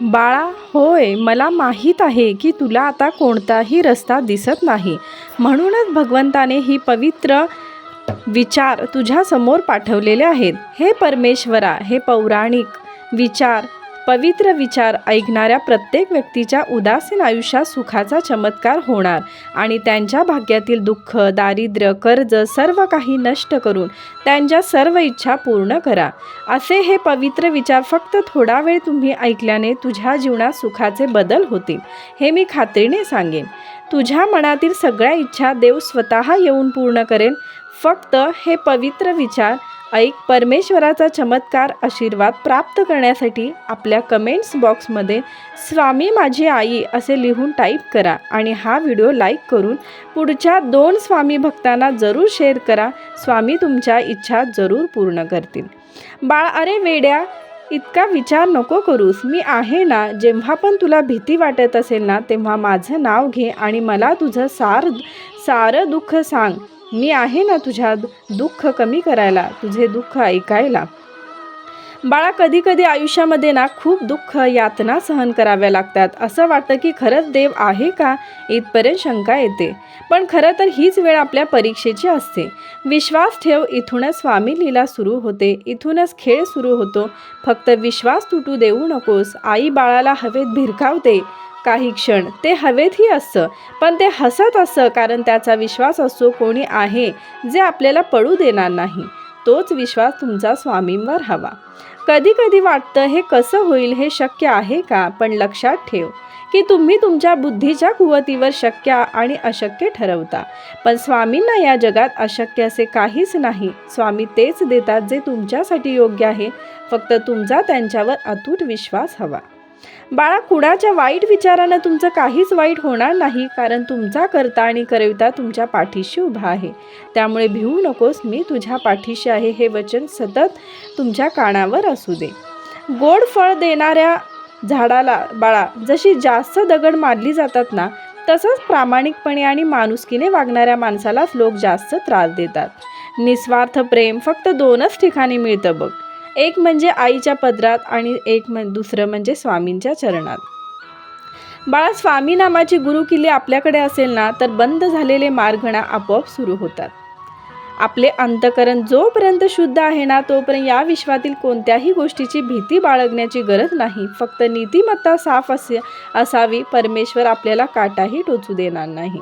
बाळा होय मला माहीत आहे की तुला आता कोणताही रस्ता दिसत नाही. म्हणूनच भगवंताने ही पवित्र विचार तुझ्यासमोर पाठवलेले आहेत. हे परमेश्वरा हे पौराणिक विचार पवित्र विचार ऐकणाऱ्या प्रत्येक व्यक्तीच्या उदासीन आयुष्यात सुखाचा चमत्कार होणार आणि त्यांच्या भाग्यातील दुःख दारिद्र्य कर्ज सर्व काही नष्ट करून त्यांच्या सर्व इच्छा पूर्ण करा. असे हे पवित्र विचार फक्त थोडा वेळ तुम्ही ऐकल्याने तुझ्या जीवनात सुखाचे बदल होतील हे मी खात्रीने सांगेन. तुझ्या मनातील सगळ्या इच्छा देव स्वतः येऊन पूर्ण करेल फक्त हे पवित्र विचार ऐक परमेश्वराचा चमत्कार आशीर्वाद प्राप्त करण्यासाठी आपल्या कमेंट्स बॉक्समध्ये स्वामी माझी आई असे लिहून टाईप करा आणि हा व्हिडिओ लाईक करून पुढच्या दोन स्वामी भक्तांना जरूर शेअर करा. स्वामी तुमच्या इच्छा जरूर पूर्ण करतील. बाळ अरे वेड्या इतका विचार नको करूस. मी आहे ना जेव्हा पण तुला भीती वाटत असेल ना तेव्हा माझं नाव घे आणि मला तुझं सार सारं दुःख सांग. मी आहे ना तुझ्या दुःख कमी करायला तुझे दुःख ऐकायला. बाळा कधी कधी आयुष्यामध्ये ना खूप दुःख यातना सहन कराव्या लागतात. असं वाटतं की खरंच देव आहे का? इथपर्यंत शंका येते. पण खरं तर हीच वेळ आपल्या परीक्षेची असते. विश्वास ठेव इथूनच स्वामी लीला सुरू होते. इथूनच खेळ सुरू होतो. फक्त विश्वास तुटू देऊ नकोस. आई बाळाला हवेत भिरकावते. काही क्षण ते हवेतही असतं पण ते हसत असतं कारण त्याचा विश्वास असतो कोणी आहे जे आपल्याला पडू देणार नाही. तोच विश्वास तुमचा स्वामींवर हवा. कधी कधी वाटतं हे कसं होईल हे शक्य आहे का पण लक्षात ठेव की तुम्ही तुमच्या बुद्धीच्या कुवतीवर शक्य आणि अशक्य ठरवता. पण स्वामींना या जगात अशक्य असे काहीच नाही. स्वामी तेच देतात जे तुमच्यासाठी योग्य आहे. फक्त तुमचा त्यांच्यावर अतूट विश्वास हवा. बाळा कुणाच्या वाईट विचारानं तुमचं काहीच वाईट होणार नाही कारण तुमचा करता आणि करविता तुमच्या पाठीशी उभा आहे. त्यामुळे भिवू नकोस मी तुझ्या पाठीशी आहे हे वचन सतत तुमच्या कानावर असू दे. गोड फळ देणाऱ्या झाडाला बाळा जशी जास्त दगड मारली जातात ना तसंच प्रामाणिकपणे आणि माणुसकीने वागणाऱ्या माणसालाच लोक जास्त त्रास देतात. निस्वार्थ प्रेम फक्त दोनच ठिकाणी मिळतं बघ. एक म्हणजे आईच्या पदरात आणि एक म्हण दुसरं म्हणजे स्वामींच्या चरणात. बाळा स्वामी नामाची गुरुकिल्ली आपल्याकडे असेल ना तर बंद झालेले मार्गणा आपोआप सुरू होतात. आपले अंतकरण जोपर्यंत शुद्ध आहे ना तोपर्यंत या विश्वातील कोणत्याही गोष्टीची भीती बाळगण्याची गरज नाही. फक्त नीतिमत्ता साफ असे असावी परमेश्वर आपल्याला काटाही टोचू देणार नाही.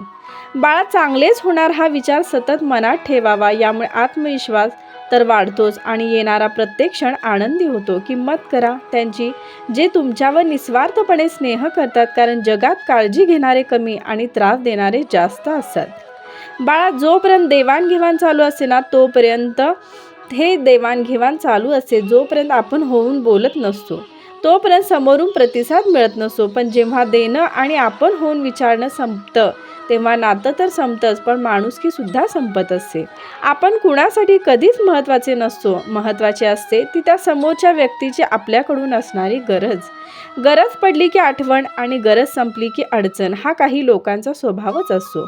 बाळा चांगलेच होणार हा विचार सतत मनात ठेवावा यामुळे आत्मविश्वास तर वाढतोच आणि येणारा प्रत्येक क्षण आनंदी होतो. किंमत करा त्यांची जे तुमच्यावर निस्वार्थपणे स्नेह करतात कारण जगात काळजी घेणारे कमी आणि त्रास देणारे जास्त असतात. बाळा जोपर्यंत देवाणघेवाण चालू असते ना तोपर्यंत हे देवाणघेवाण चालू असते जोपर्यंत आपण होऊन बोलत नसतो. तोपर्यंत समोरून प्रतिसाद मिळत नसतो. पण जेव्हा देणं आणि आपण होऊन विचारणं संपतं तेव्हा नातं तर संपतंच पण माणुसकी सुद्धा संपत असते. आपण कुणासाठी कधीच महत्त्वाचे नसतो. महत्त्वाचे असते ती त्या समोरच्या व्यक्तीची आपल्याकडून असणारी गरज. गरज पडली की आठवण आणि गरज संपली की अडचण हा काही लोकांचा स्वभावच असतो.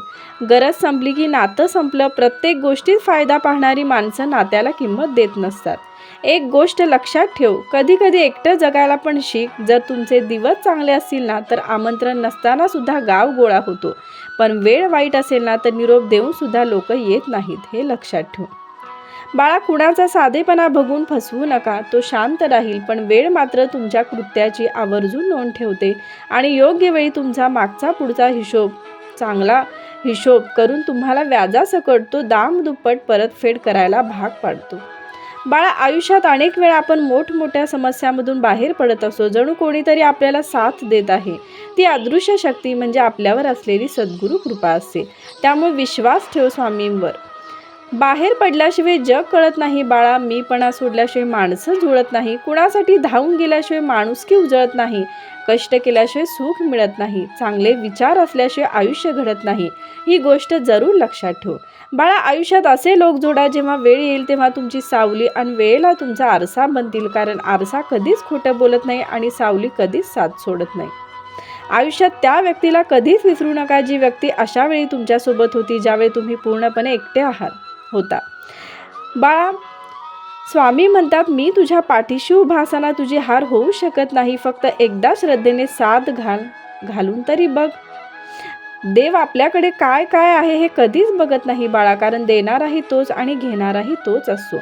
गरज संपली की नातं संपलं प्रत्येक गोष्टीत फायदा पाहणारी माणसं नात्याला किंमत देत नसतात. एक गोष्ट लक्षात ठेव. कधी कधी एकटं जगायला पण शिक. जर तुमचे दिवस चांगले असतील ना तर आमंत्रण नसताना सुद्धा गाव गोळा होतो. पण वेळ वाईट असेल ना तर निरोप देऊन सुद्धा लोक येत नाहीत हे लक्षात ठेव. बाळा कुणाचा साधेपणा बघून फसवू नका. तो शांत राहील पण वेळ मात्र तुमच्या कृत्याची आवर्जून नोंद ठेवते आणि योग्य वेळी तुमचा मागचा पुढचा हिशोब चांगला हिशोब करून तुम्हाला व्याजासकट तो दाम दुप्पट परतफेड करायला भाग पाडतो. बाळा आयुष्यात अनेक वेळा आपण मोठमोठ्या समस्यांमधून बाहेर पडत असतो. जणू कोणीतरी आपल्याला साथ देत आहे. ती अदृश्य शक्ती म्हणजे आपल्यावर असलेली सद्गुरू कृपा असते. त्यामुळे विश्वास ठेव स्वामींवर. बाहेर पडल्याशिवाय जग कळत नाही बाळा मीपणा सोडल्याशिवाय माणसं जुळत नाही. कुणासाठी धावून गेल्याशिवाय माणुसकी उजळत नाही. कष्ट केल्याशिवाय सुख मिळत नाही चांगले विचार असल्याशिवाय आयुष्य घडत नाही ही गोष्ट जरूर लक्षात ठेव. बाळा आयुष्यात असे लोक जोडा जेव्हा वेळ येईल तेव्हा तुमची सावली आणि वेळेला तुमचा आरसा बनतील कारण आरसा कधीच खोटं बोलत नाही आणि सावली कधीच साथ सोडत नाही. आयुष्यात त्या व्यक्तीला कधीच विसरू नका जी व्यक्ती अशा वेळी तुमच्यासोबत होती ज्यावेळी तुम्ही पूर्णपणे एकटे आहात होता. बाळा स्वामी म्हणतात मी तुझ्या पाठीशी उभा असताना तुझी हार होऊ शकत नाही. फक्त एकदा श्रद्धेने साथ घाल घालून तरी बघ. देव आपल्याकडे काय काय आहे हे कधीच बघत नाही बाळा. कारण देणाराही तोच आणि घेणाराही तोच असतो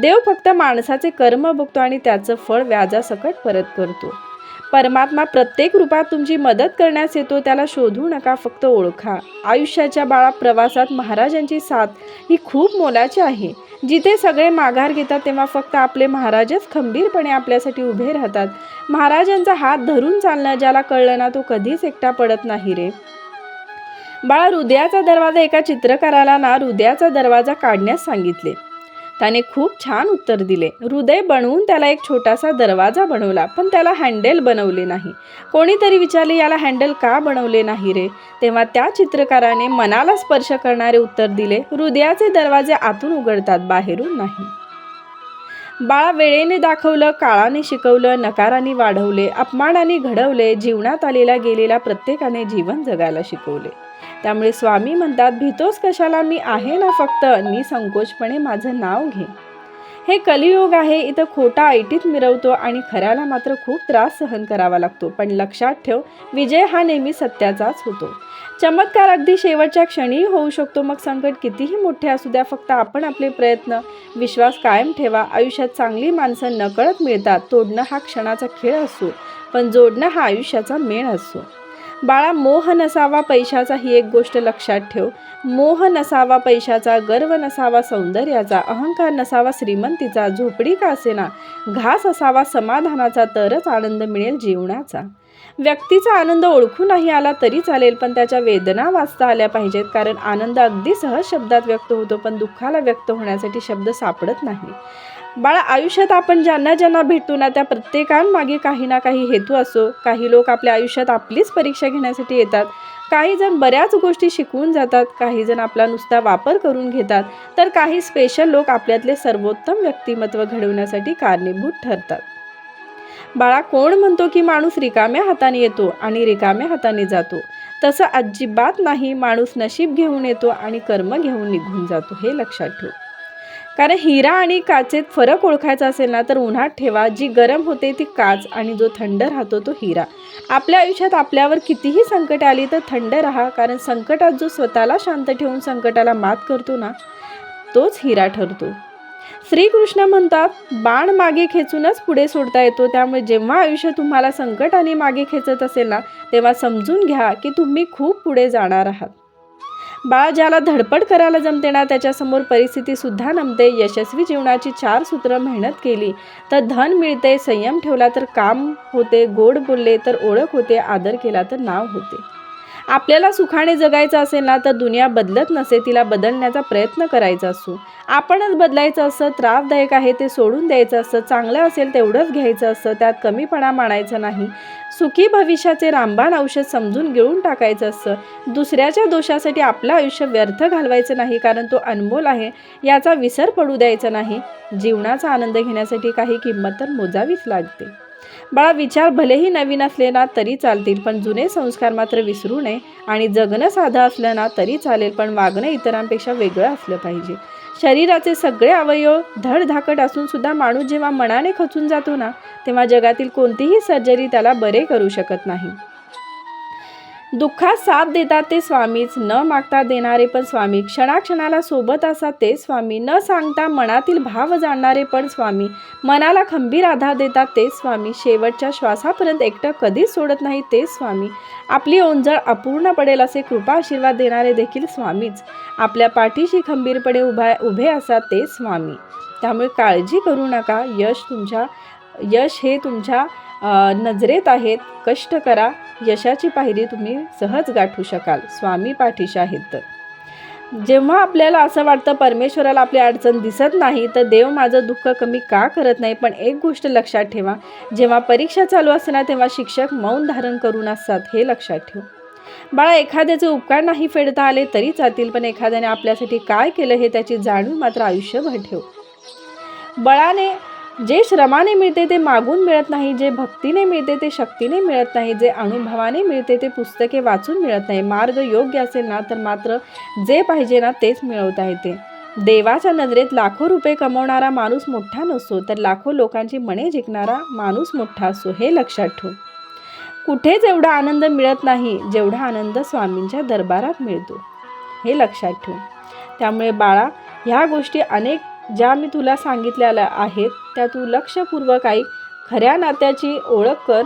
देव फक्त माणसाचे कर्म बघतो आणि त्याचं फळ व्याजासकट परत करतो. परमात्मा प्रत्येक रूपात तुमची मदत करण्यास येतो त्याला शोधू नका फक्त ओळखा. आयुष्याच्या बाळा प्रवासात महाराजांची साथ ही खूप मोलाची आहे. जिथे सगळे माघार घेतात तेव्हा फक्त आपले महाराजच खंबीरपणे आपल्यासाठी उभे राहतात. महाराजांचा हात धरून चालणं ज्याला कळलं ना तो कधीच एकटा पडत नाही रे. बाळा हृदयाचा दरवाजा एका चित्रकाराला ना हृदयाचा दरवाजा काढण्यास सांगितले. त्याने खूप छान उत्तर दिले. हृदय बनवून त्याला एक छोटासा दरवाजा बनवला पण त्याला हँडल बनवले नाही. कोणीतरी विचारले याला हँडल का बनवले नाही रे? तेव्हा त्या चित्रकाराने मनाला स्पर्श करणारे उत्तर दिले हृदयाचे दरवाजे आतून उघडतात बाहेरून नाही. बाळा वेळेने दाखवलं काळाने शिकवलं नकाराने वाढवले अपमानाने घडवले जीवनात आलेला गेलेला प्रत्येकाने जीवन जगायला शिकवले. त्यामुळे स्वामी म्हणतात भीतोस कशाला? मी आहे ना फक्त. मी संकोचपणे माझं नाव घे हे कलियुग आहे. इथं खोटा ऐटीत मिरवतो आणि खऱ्याला मात्र खूप त्रास सहन करावा लागतो. पण लक्षात ठेव विजय हा नेहमी सत्याचाच होतो. चमत्कार अगदी शेवटच्या क्षणी होऊ शकतो. मग संकट कितीही मोठे असू द्या फक्त आपण आपले प्रयत्न विश्वास कायम ठेवा. आयुष्यात चांगली माणसं नकळत मिळतात. तोडणं हा क्षणाचा खेळ असो पण जोडणं हा आयुष्याचा मेळ असो. बाळा मोह नसावा पैशाचा ही एक गोष्ट लक्षात ठेव. मोह नसावा पैशाचा गर्व नसावा सौंदर्याचा अहंकार नसावा श्रीमंतीचा झोपडी का असेना घास असावा समाधानाचा तरच आनंद मिळेल जीवनाचा. व्यक्तीचा आनंद ओळखू नाही आला तरी चालेल पण त्याच्या वेदना वाचता आल्या पाहिजेत कारण आनंद अगदी सहज शब्दात व्यक्त होतो पण दुःखाला व्यक्त होण्यासाठी शब्द सापडत नाही. बाळा आयुष्यात आपण ज्यांना ज्यांना भेटतो ना त्या प्रत्येकांमागे काही ना काही हेतू असो. काही लोक आपल्या आयुष्यात आपलीच परीक्षा घेण्यासाठी येतात. काही जण बऱ्याच गोष्टी शिकवून जातात. काही जण आपला नुसता वापर करून घेतात. तर काही स्पेशल लोक आपल्यातले सर्वोत्तम व्यक्तिमत्व घडवण्यासाठी कारणीभूत ठरतात. बाळा कोण म्हणतो की माणूस रिकाम्या हाताने येतो आणि रिकाम्या हाताने जातो? तसं अजिबात नाही माणूस नशीब घेऊन येतो आणि कर्म घेऊन निघून जातो हे लक्षात ठेव. कारण हिरा आणि काचेत फरक ओळखायचा असेल ना तर उन्हात ठेवा जी गरम होते ती काच आणि जो थंड राहतो तो हिरा. आपल्या आयुष्यात आपल्यावर कितीही संकट आली तर थंड राहा कारण संकटात जो स्वतःला शांत ठेवून संकटाला मात करतो ना तोच हिरा ठरतो. श्रीकृष्ण म्हणतात बाण मागे खेचूनच पुढे सोडता येतो. त्यामुळे जेव्हा आयुष्य तुम्हाला संकटाने मागे खेचत असेल ना तेव्हा समजून घ्या की तुम्ही खूप पुढे जाणार आहात. बाळ ज्याला धडपड करायला जमते ना त्याच्यासमोर परिस्थितीसुद्धा नमते. यशस्वी जीवनाची चार सूत्र मेहनत केली तर धन मिळते संयम ठेवला तर काम होते गोड बोलले तर ओळख होते आदर केला तर नाव होते. आपल्याला सुखाने जगायचं असेल ना तर दुनिया बदलत नसे तिला बदलण्याचा प्रयत्न करायचा असतो आपणच बदलायचं असतं त्रासदायक आहे ते सोडून द्यायचं असतं चांगलं असेल तेवढंच घ्यायचं असतं त्यात कमीपणा मानायचा नाही. सुखी भविष्याचे रामबाण औषध समजून गिळून टाकायचं असतं दुसऱ्याच्या दोषासाठी आपलं आयुष्य व्यर्थ घालवायचं नाही कारण तो अनमोल आहे याचा विसर पडू द्यायचा नाही. जीवनाचा आनंद घेण्यासाठी काही किंमत तर मोजावीच लागते. बाळा विचार भलेही नवीन असले ना तरी चालतील पण जुने संस्कार मात्र विसरू नये. आणि जगणं साधं असलं ना तरी चालेल पण वागणं इतरांपेक्षा वेगळं असलं पाहिजे. शरीराचे सगळे अवयव धडधाकट असून सुद्धा माणूस जेव्हा मनाने खचून जातो ना तेव्हा जगातील कोणतीही सर्जरी त्याला बरे करू शकत नाही. दुःखात साथ देतात ते स्वामीच न मागता देणारे पण स्वामी. क्षणाक्षणाला सोबत असतात ते स्वामी. न सांगता मनातील भाव जाणणारे पण स्वामी. मनाला खंबीर आधार देतात ते स्वामी. शेवटच्या श्वासापर्यंत एकटं कधीच सोडत नाही ते स्वामी. आपली ओंजळ अपूर्ण पडेल असे कृपा आशीर्वाद देणारे देखील स्वामीच. आपल्या पाठीशी खंबीरपणे उभा उभे असतात ते स्वामी. त्यामुळे काळजी करू नका. यश तुमच्या यश हे तुमच्या नजरेत आहेत कष्ट करा. यशाची पायरी तुम्ही सहज गाठू शकाल. स्वामी पाठीशी आहेत. तर जेव्हा आपल्याला असं वाटतं परमेश्वराला आपली अडचण दिसत नाही तर देव माझं दुःख कमी का करत नाही? पण एक गोष्ट लक्षात ठेवा. जेव्हा परीक्षा चालू असताना तेव्हा शिक्षक मौन धारण करून असतात हे लक्षात ठेव. बाळा एखाद्याचे उपकार नाही फेडता आले तरी चालतील पण एखाद्याने आपल्यासाठी काय केलं हे त्याची जाणीव मात्र आयुष्यभर ठेव. बळाने जे श्रमाने मिळते ते मागून मिळत नाही जे भक्तीने मिळते ते शक्तीने मिळत नाही जे अनुभवाने मिळते ते पुस्तके वाचून मिळत नाही. मार्ग योग्य असेल ना तर मात्र जे पाहिजे ना तेच मिळवता येते. देवाच्या नजरेत लाखो रुपये कमवणारा माणूस मोठा नसतो तर लाखो लोकांची मने जिंकणारा माणूस मोठा असतो हे लक्षात ठेव. कुठेच एवढा आनंद मिळत नाही जेवढा आनंद स्वामींच्या दरबारात मिळतो हे लक्षात ठेव. त्यामुळे बाळा ह्या गोष्टी अनेक ज्या मी तुला सांगितलेल्या आहेत त्या तू लक्षपूर्वक ऐक. खऱ्या नात्याची ओळख कर.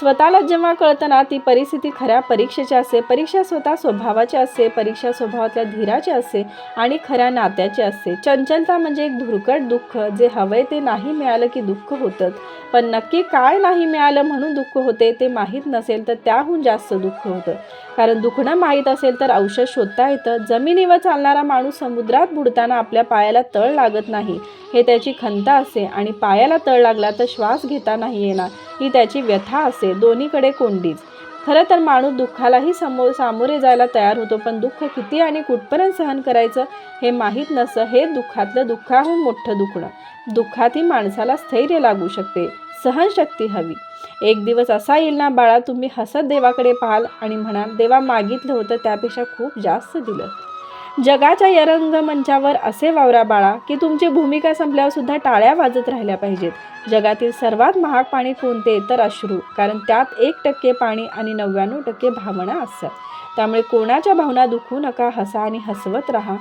स्वतःला जेव्हा कळतं ना ती परिस्थिती खऱ्या परीक्षेची असते परीक्षा स्वतः स्वभावाची असते परीक्षा स्वभावातल्या धीराची असते आणि खऱ्या नात्याची असते. चंचलता म्हणजे एक धुरकट दुःख जे हवंय ते नाही मिळालं की दुःख होतं. पण नक्की काय नाही मिळालं म्हणून दुःख होते ते माहीत नसेल तर त्याहून जास्त दुःख होतं. कारण दुखणं माहीत असेल तर औषध शोधता येतं. जमिनीवर चालणारा माणूस समुद्रात बुडताना आपल्या पायाला तळ लागत नाही. हे त्याची खंत असते आणि पायाला तळ लागला तर श्वास घेता नाही येणार. ही त्याची व्यथा असते दोन्हीकडे कोंडीच. खरं तर माणूस दुःखालाही समोर सामोरे जायला तयार होतो पण दुःख किती आणि कुठपर्यंत सहन करायचं हे माहीत नसतं. हे दुःखातलं दुःखाहून मोठं दुखणं. दुःखातही माणसाला स्थैर्य लागू शकते. सहनशक्ती हवी. एक दिवस असा येईल ना बाळा तुम्ही हसत देवाकडे पाहाल आणि म्हणाल देवा मागितलं होतं त्यापेक्षा खूप जास्त दिलं. जगाच्या या रंगमंचावर असे वावरा बाळा की तुमची भूमिका संपल्यावर सुद्धा टाळ्या वाजत राहिल्या पाहिजेत. जगातील सर्वात महाग पाणी कोणते? तर अश्रू. कारण त्यात एक टक्के पाणी आणि नव्याण्णव टक्के भावना असतात. त्यामुळे कोणाच्या भावना दुखू नका हसा आणि हसवत राहा.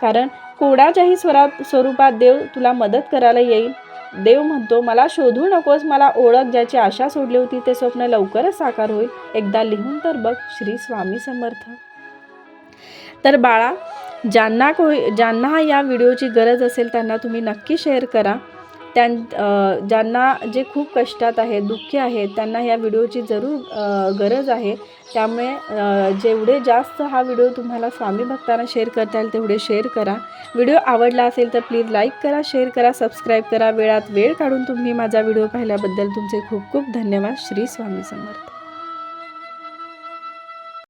कारण कोणाच्याही स्वरात स्वरूपात देव तुला मदत करायला येईल. देव म्हणतो मला शोधू नकोस मला ओळख ज्याची आशा सोडली होती ते स्वप्न लवकरच साकार होईल. एकदा लिहून तर बघ श्री स्वामी समर्थ. तर बाळा ज्यांना को ज्यांना या व्हिडिओची गरज असेल त्यांना तुम्ही नक्की शेअर करा. त्यां ज्यांना जे खूप कष्टात आहेत दुःखी आहेत त्यांना या व्हिडिओची जरूर गरज आहे. त्यामुळे जेवढे जास्त हा व्हिडिओ तुम्हाला स्वामी भक्तांना शेअर करता येईल तेवढे शेअर करा. व्हिडिओ आवडला असेल तर प्लीज लाईक करा शेअर करा सबस्क्राईब करा. वेळात वेळ काढून तुम्ही माझा व्हिडिओ पाहिल्याबद्दल तुमचे खूप खूप धन्यवाद. श्री स्वामी समर्थ.